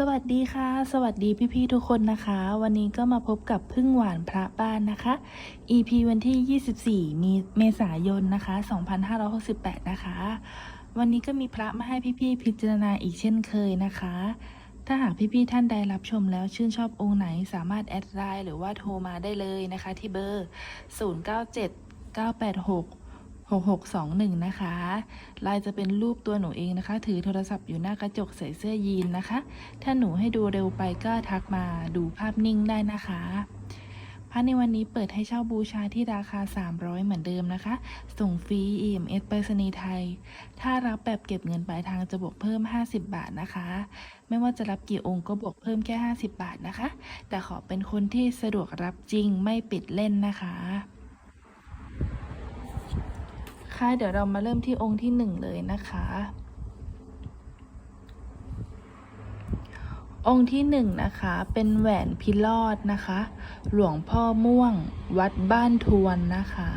สวัสดีค่ะ สวัสดีพี่ๆทุกคนนะคะ วันนี้ก็มาพบกับพึ่งหวานพระบ้านนะคะ EP วันที่ 24 มีเมษายนนะคะ 2568 นะคะ วันนี้ก็มีพระมาให้พี่ๆพิจารณาอีกเช่นเคยนะคะ ถ้าหากพี่ๆท่านใดรับชมแล้วชื่นชอบองค์ไหนสามารถแอดไลน์หรือว่าโทรมาได้เลยนะคะที่เบอร์ 097 986 6621 นะคะลายจะเป็นรูปตัวหนูเองนะคะ ถือโทรศัพท์อยู่หน้ากระจกใส่เสื้อยีนนะคะ ถ้าหนูให้ดูเร็วไปก็ทักมาดูภาพนิ่งได้นะคะพระในวันนี้เปิดให้เช่าบูชาที่ราคา 300 เหมือนเดิมนะคะ ส่งฟรี EMS ไปรษณีย์ไทย ถ้ารับแบบเก็บเงินปลายทางจะบวกเพิ่ม 50 บาทนะคะ ไม่ว่าจะรับกี่องค์ก็บวกเพิ่มแค่ 50 บาทนะคะ แต่ขอเป็นคนที่สะดวกรับจริงไม่ปิดเล่นนะคะ ค่ะเดี๋ยวเรามาเริ่มที่องค์ที่หนึ่งเลยนะคะ องค์ที่หนึ่งนะคะ เป็นแหวนพิลอดนะคะ หลวงพ่อม่วง วัดบ้านทวนนะคะ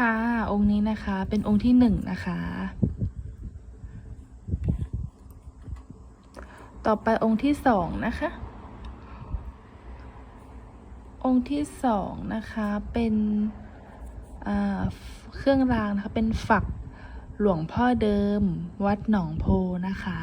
ค่ะ องค์นี้นะคะ เป็นองค์ที่หนึ่งนะคะ ต่อไปองค์ที่สองนะคะ องค์ที่สองนะคะ เป็นเครื่องรางนะคะ เป็นฝักหลวงพ่อเดิม วัดหนองโพนะคะ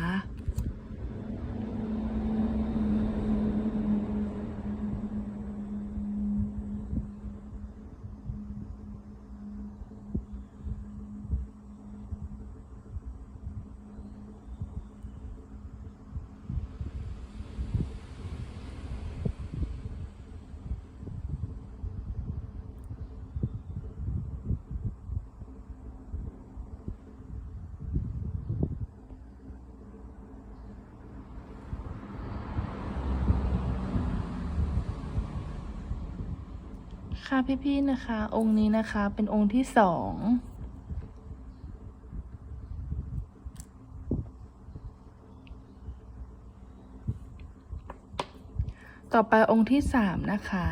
ค่ะพี่ๆนะคะ องค์นี้นะคะเป็นองค์ที่สองต่อไปองค์ที่สามนะคะ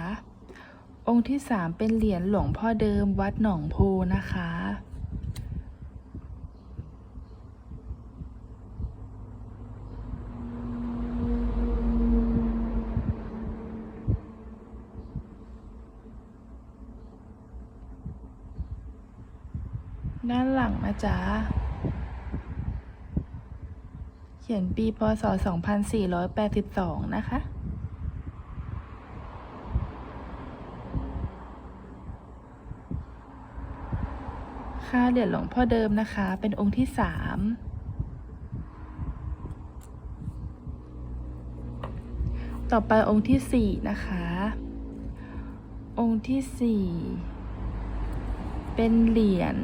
องค์ที่สามเป็นเหรียญหลวงพ่อเดิมวัดหนองโพนะคะ ด้านหลังนะ จ๊ะ เขียนปีพศ 2482 นะคะ ค่าเหรียญหลวงพ่อเดิมนะคะ เป็นองค์ที่สามต่อไปองค์ที่สี่นะคะ องค์ที่สี่เป็นเหรียญ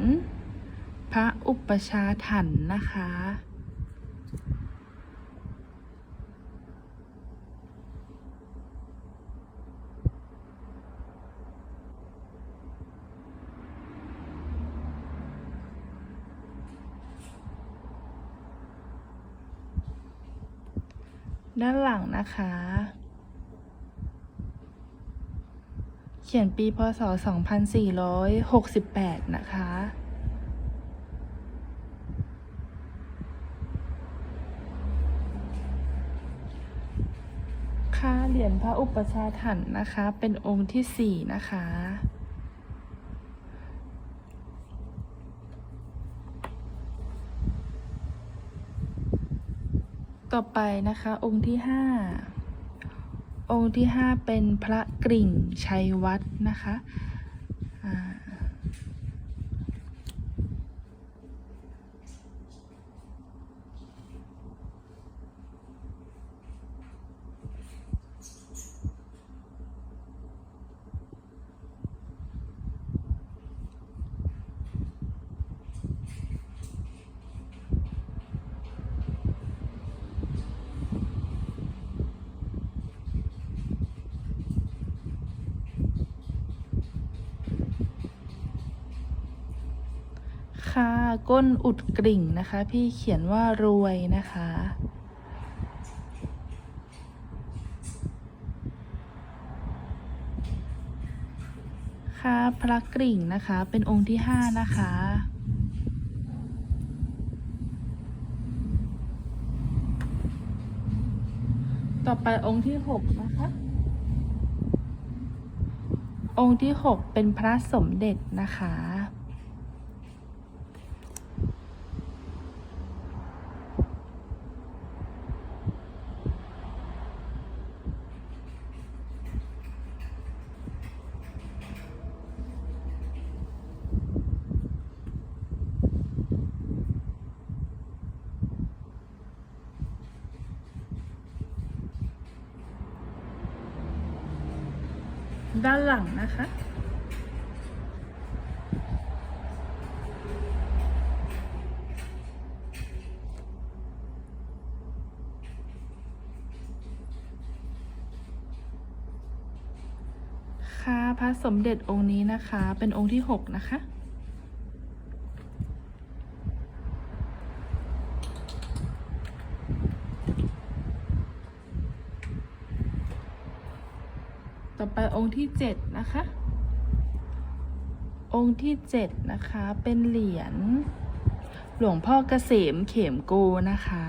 พระอุปชาถันนะคะ ด้านหลังนะคะ เขียนปีพศ 2468 นะคะ ค่าเหรียญพระ อุปชาถันนะคะ เป็นองค์ที่สี่นะคะ ต่อไปนะคะ องค์ที่ห้าองค์ที่ห้าเป็นพระกริ่งชัยวัฒน์นะคะ ก้นอุดกริ่งนะคะ พี่เขียนว่ารวยนะคะ ค่ะพระกริ่งนะคะ เป็นองค์ที่ห้านะคะต่อไปองค์ที่หกนะคะ องค์ที่หกเป็นพระสมเด็จนะคะ ด้านหลังนะคะ ค่ะพระสมเด็จองค์นี้นะคะ เป็นองค์ที่หกนะคะ ต่อไปองค์ที่เจ็ดนะคะ องค์ที่เจ็ดนะคะเป็นเหรียญหลวงพ่อเกษมเขมโกนะคะ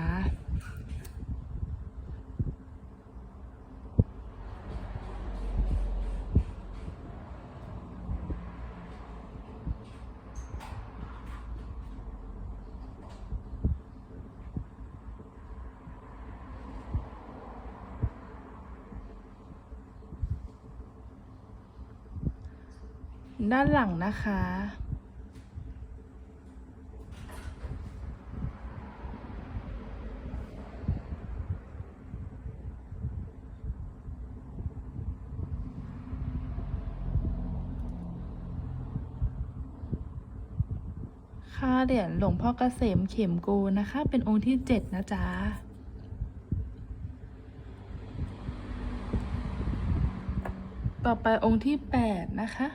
านหลังนะคะ ค่าเหรียญหลวงพ่อเกษมเข็มโกนะคะ เป็นองค์ที่เจ็ดนะจ๊ะต่อไปองค์ที่แปดนะคะ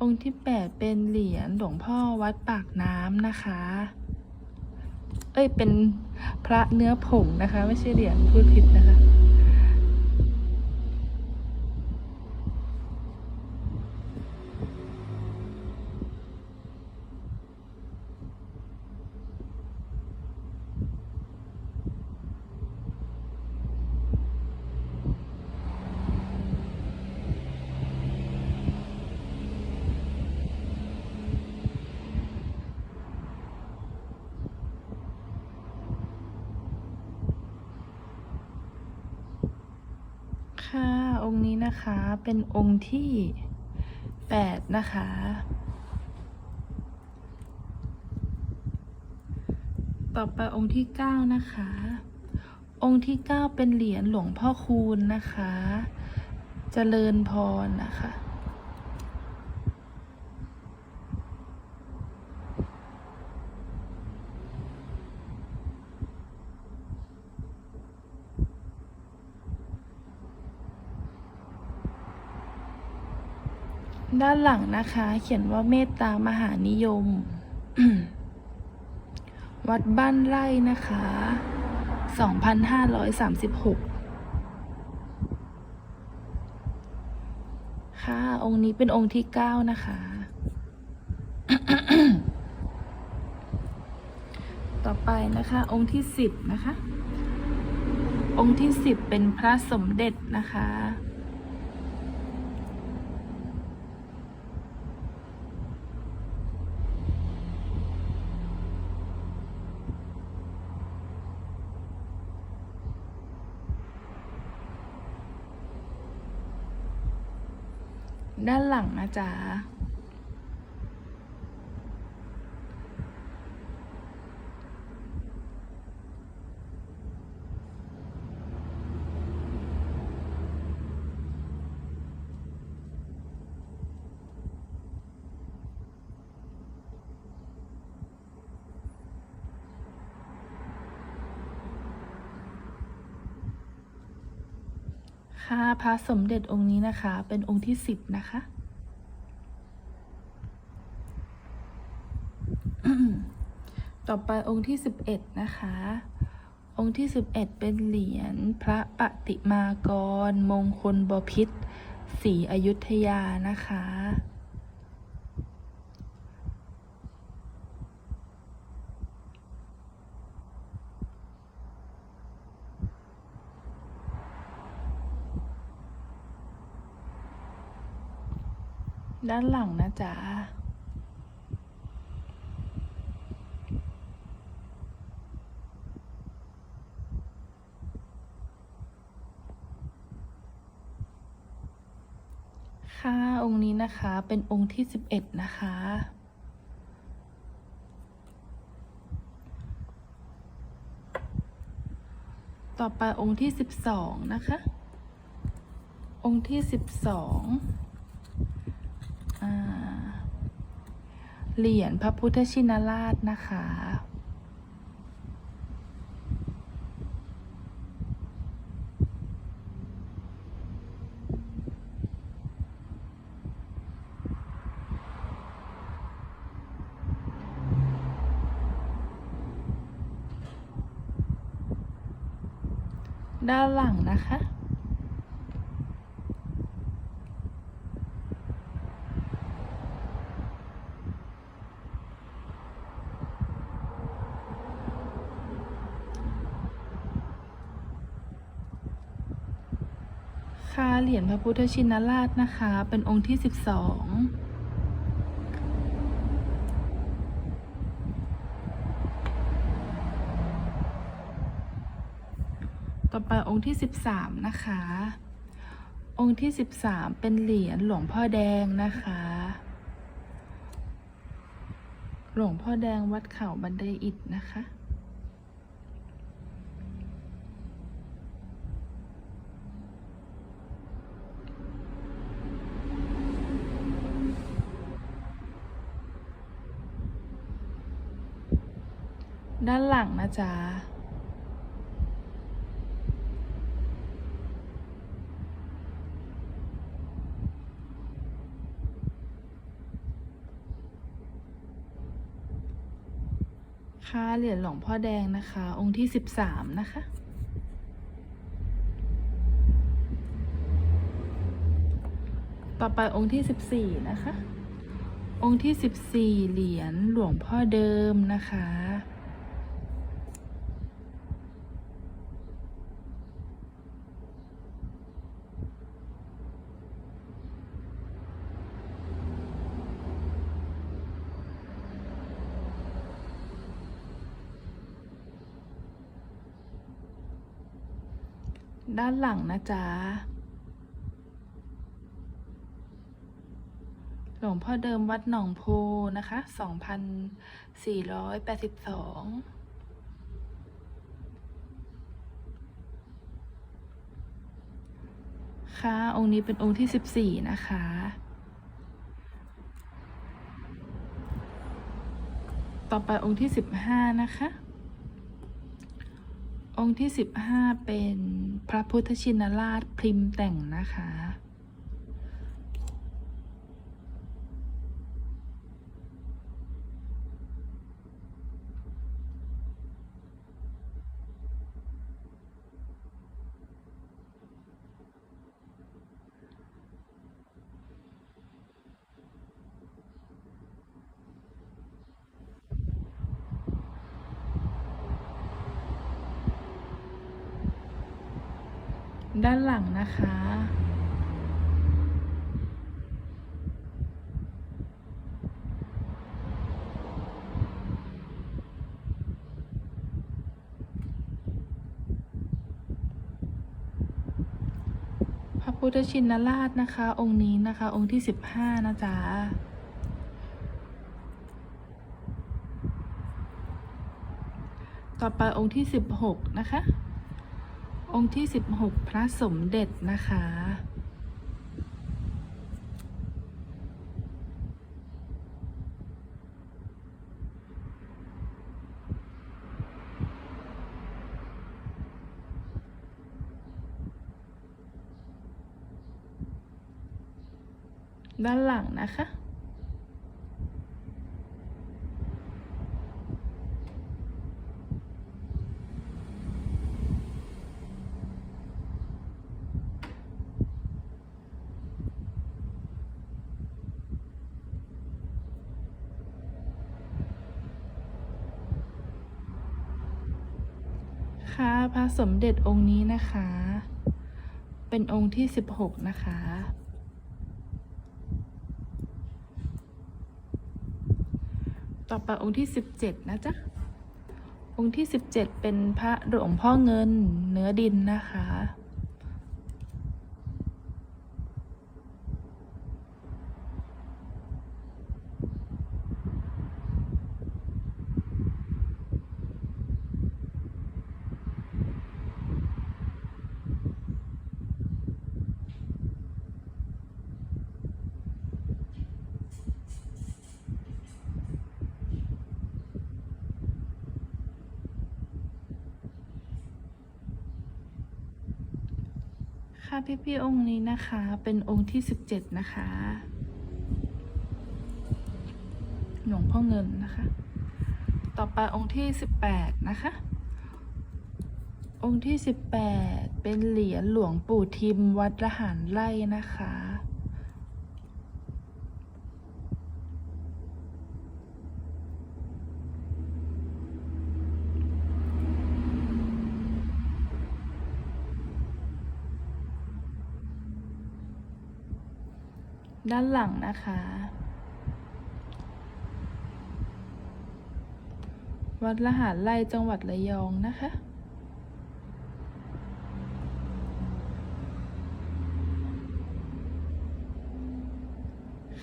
องค์ที่แปดเป็นเหรียญหลวงพ่อวัดปากน้ำนะคะ เอ้ยเป็นพระเนื้อผงนะคะ ไม่ใช่เหรียญพูดผิดนะคะ ค่ะองค์นี้นะคะเป็นองค์ที่แปดนะคะ ต่อไปองค์ที่เก้านะคะ องค์ที่เก้าเป็นเหรียญหลวงพ่อคูณนะคะ เจริญพรนะคะ ด้านหลังนะคะ เขียนว่าเมตตามหานิยม วัดบ้านไร่นะคะ 2,536 ค่ะ องค์นี้เป็นองค์ที่ 9 นะคะ ต่อไปนะคะ องค์ที่ 10 นะคะ องค์ที่ 10 เป็นพระสมเด็จนะคะ ด้านหลังนะจ๊ะ ค่ะพระสมเด็จองค์นี้นะคะ เป็นองค์ที่สิบนะคะ ต่อไปองค์ที่สิบเอ็ดนะคะ องค์ที่สิบเอ็ดเป็นเหรียญพระปฏิมากร มงคลบพิษศรีอยุธยานะคะ ด้านหลังนะจ๊ะค่ะองค์นี้นะคะเป็นองค์ที่สิบเอ็ดนะคะ ต่อไปองค์ที่สิบสองนะคะ องค์ที่สิบสองอ่า เหรียญพระพุทธชินราชนะคะ ด้านหลังนะคะ ค่ะเหรียญพระพุทธชินราชนะคะ เป็นองค์ที่สิบสองต่อไปองค์ที่สิบสามนะคะ องค์ที่สิบสามเป็นเหรียญหลวงพ่อแดงนะคะ หลวงพ่อแดงวัดเขาบันไดอิฐนะคะ ด้านหลังนะจ๊ะค่ะเหรียญหลวงพ่อแดงนะคะ องค์ที่สิบสามนะคะ ต่อไปองค์ที่สิบสี่นะคะ องค์ที่สิบสี่เหรียญหลวงพ่อเดิมนะคะ ด้านหลังนะจ๊ะ หลวงพ่อเดิมวัดหนองโพนะคะสองพันสี่ร้อยแปดสิบสองค่ะองค์นี้เป็นองค์ที่สิบสี่นะคะ ต่อไปองค์ที่สิบห้านะคะ องค์ที่สิบห้าเป็นพระพุทธชินราชพิมแต่งนะคะ ด้านหลังนะคะ พระพุทธชินราชนะคะ องค์นี้นะคะ องค์ที่สิบห้านะจ๊ะต่อไปองค์ที่สิบหกนะคะ องค์ที่สิบหกพระสมเด็จนะคะ ด้านหลังนะคะ คะพระสมเด็จองค์นี้นะคะ เป็นองค์ที่สิบหกนะคะ ต่อไปองค์ที่สิบเจ็ดนะจ๊ะ องค์ที่สิบเจ็ดเป็นพระหลวงพ่อเงินเนื้อดินนะคะ ค่ะพี่พี่ๆองค์นี้นะคะ เป็นองค์ที่สิบเจ็ดนะคะ หลวงพ่อเงินนะคะ ต่อไปองค์ที่สิบแปดนะคะ องค์ที่สิบแปดเป็นเหรียญหลวงปู่ทิมวัดละหารไร่นะคะ ด้านหลังนะคะ วัดละหารไร่จังหวัดระยองนะคะ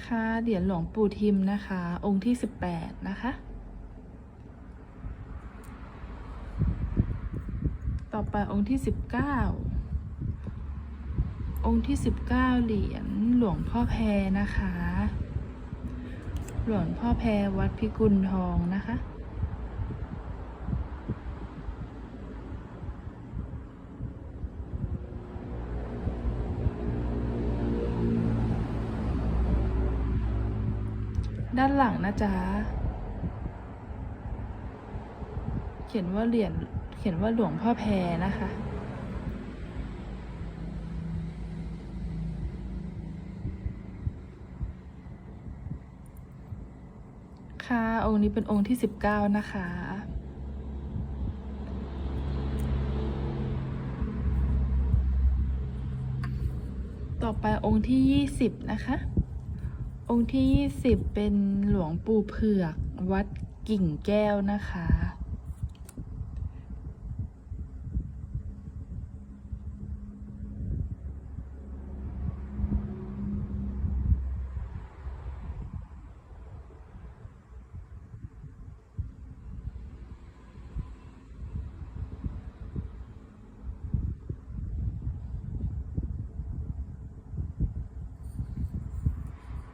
ค่ะเหรียญหลวงปู่ทิมนะคะ องค์ที่สิบแปดนะคะต่อไปองค์ที่สิบเก้า องค์ที่สิบเก้าเหรียญหลวงพ่อแพรนะคะ หลวงพ่อแพรวัดพิกุลทองนะคะ ด้านหลังนะจ๊ะ เขียนว่าเหรียญเขียนว่าหลวงพ่อแพรนะคะ ค่ะ องค์นี้เป็นองค์ที่สิบเก้านะคะ ต่อไปองค์ที่ยี่สิบนะคะ องค์ที่ยี่สิบเป็นหลวงปู่เผือกวัดกิ่งแก้วนะคะ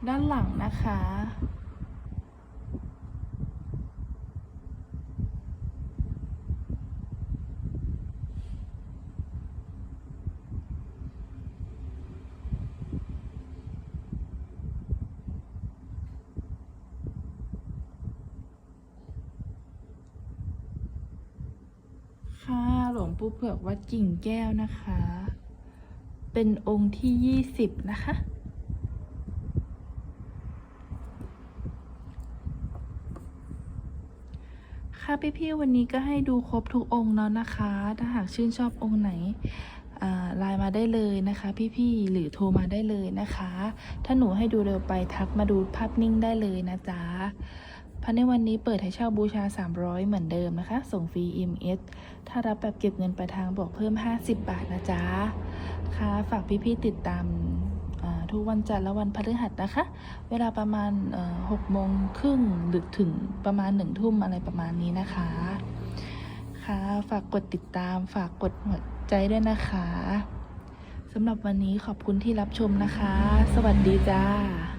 ด้า นะคะ ค่ะหลวงปู่เผือกวัดกิ่งแก้วนะคะ เป็นองค์ที่ยี่สิบนะคะ พี่ๆวันนี้ก็ให้ดูครบทุกองค์แล้วนะคะ ถ้าหากชื่นชอบองค์ไหนไลน์มาได้เลยนะคะ พี่ๆหรือโทรมาได้เลยนะคะ ถ้าหนูให้ดูเร็วไปทักมาดูภาพนิ่งได้เลยนะจ๊ะพันในวันนี้เปิดให้เช่าบูชา 300 เหมือนเดิมนะคะ ส่งฟรี EMS ถ้ารับแบบเก็บเงินปลายทางบอกเพิ่ม 50 บาทนะจ๊ะค่ะฝากพี่ๆติดตาม ทุกวันจันทร์และวันพฤหัสนะคะ เวลาประมาณหกโมงครึ่งหรือถึงประมาณหนึ่งทุ่มอะไรประมาณนี้นะคะ ค่ะ ฝากกดติดตาม ฝากกดหัวใจด้วยนะคะสำหรับวันนี้ขอบคุณที่รับชมนะคะ สวัสดีจ้า